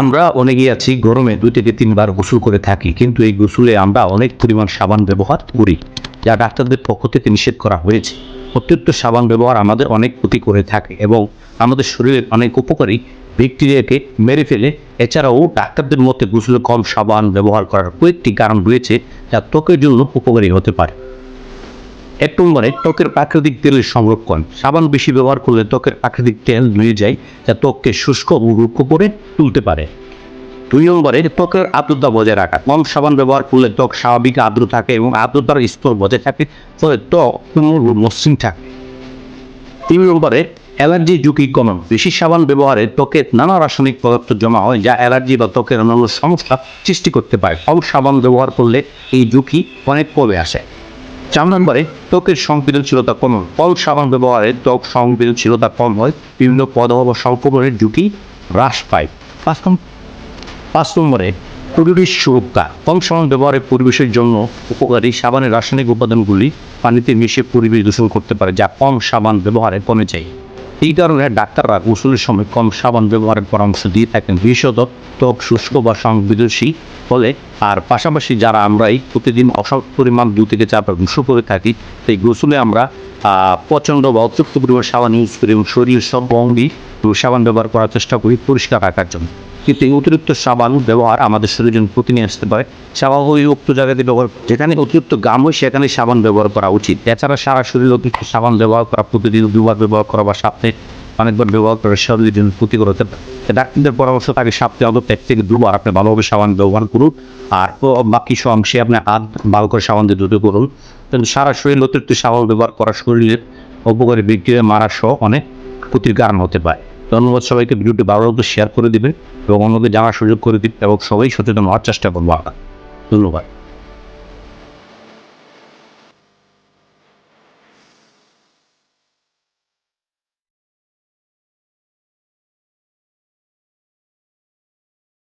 আমরা অনেকেই আছি গরমে দুই থেকে তিনবার গোসল করে থাকি, কিন্তু এই গোসলে আমরা অনেক পরিমাণ সাবান ব্যবহার করি, যা ডাক্তারদের পক্ষ থেকে নিষেধ করা হয়েছে। অতিরিক্ত সাবান ব্যবহার আমাদের অনেক ক্ষতি করে থাকে এবং আমাদের শরীরের অনেক উপকারী ব্যাকটেরিয়াকে মেরে ফেলে। এছাড়াও ডাক্তারদের মতে গোসলে কম সাবান ব্যবহার করার কয়েকটি কারণ রয়েছে, যা ত্বকের জন্য উপকারী হতে পারে। এক নম্বরে ত্বকের প্রাকৃতিক তেলের সংরক্ষণ। সাবান বেশি ব্যবহার করলে ত্বকের প্রাকৃতিক তেল নুয়ে যায়, যা ত্বককে শুষ্ক ও রুক্ষ করে তুলতে পারে। দুই নম্বরে, ত্বকের আর্দ্রতা বজায় রাখা। কম সাবান ব্যবহার করলে ত্বক স্বাভাবিক আর্দ্র থাকে এবং আর্দ্রতার স্তর বজায় থাকে, ফলে ত্বক মসৃণ থাকে। তিন নম্বরে, অ্যালার্জি ঝুঁকি কমানো। বেশি সাবান ব্যবহারে ত্বকে নানা রাসায়নিক পদার্থ জমা হয়, যা অ্যালার্জি বা ত্বকের অন্যান্য সমস্যা সৃষ্টি করতে পারে। কম সাবান ব্যবহার করলে এই ঝুঁকি অনেক কমে আসে। চার নম্বরে, ত্বকের সংবেদনশীলতা কম কম সাবান ব্যবহারে ত্বক সংবেদনশীলতা কম হয়। বিভিন্ন পদ বা সংক্রমণের ঝুঁকি হ্রাস পায়। পাঁচ পাঁচ নম্বরে পরিবেশ সুরক্ষা। কম সাবান ব্যবহারে পরিবেশের জন্য উপকারী সাবানের রাসায়নিক উপাদানগুলি পানিতে মিশে পরিবেশ দূষণ করতে পারে, যা কম সাবান ব্যবহারে কমে যায়। এই কারণে ডাক্তাররা গোসলের সময় কম সাবান ব্যবহারের পরামর্শ দিয়ে থাকেন। বিশেষত ত্বক শুষ্ক বা সংবেদনশীল ফলে আর পাশাপাশি যারা আমরা এই প্রতিদিন অসৎ পরিমাণ দু থেকে চারবার গোসল করে থাকি, সেই গোসলে আমরা প্রচণ্ড বা অতিরিক্ত পরিমাণ সাবান ইউজ করি এবং শরীর সব অঙ্গি সাবান ব্যবহার করার চেষ্টা করি পরিষ্কার রাখার জন্য। কিন্তু এই অতিরিক্ত সাবান ব্যবহার আমাদের শরীরের জন্য ক্ষতি নিয়ে আসতে পারে। স্বাভাবিক উক্ত জায়গাতে ব্যবহার যেখানে অতিরিক্ত গাম হয়, সেখানে সাবান ব্যবহার করা উচিত। এছাড়া সারা শরীরে অতিরিক্ত সাবান ব্যবহার করা, প্রতিদিন দুবার ব্যবহার করা বা সপ্তাহে অনেকবার ব্যবহার করে শরীরের জন্য ক্ষতিকর হতে পারে। তো ডাক্তারদের পরামর্শ থাকে, সপ্তাহে অন্তত এক থেকে দুবার আপনি ভালোভাবে সাবান ব্যবহার করুন। আর বাকি অংশে আপনি হাত ভালো করে সাবান দিয়ে ধুতে করুন কিন্তু সারা শরীর অতিরিক্ত সাবান ব্যবহার করা শরীরের উপকারী ব্যাকটেরিয়া মারা সহ অনেক ক্ষতির কারণ হতে পারে। ধন্যবাদ সবাইকে ভিডিওটি ভালো মতো শেয়ার করে দিবে এবং অন্যকে জানার সুযোগ করে দিন এবং সবাই সচেতন হওয়ার চেষ্টা করব ধন্যবাদ।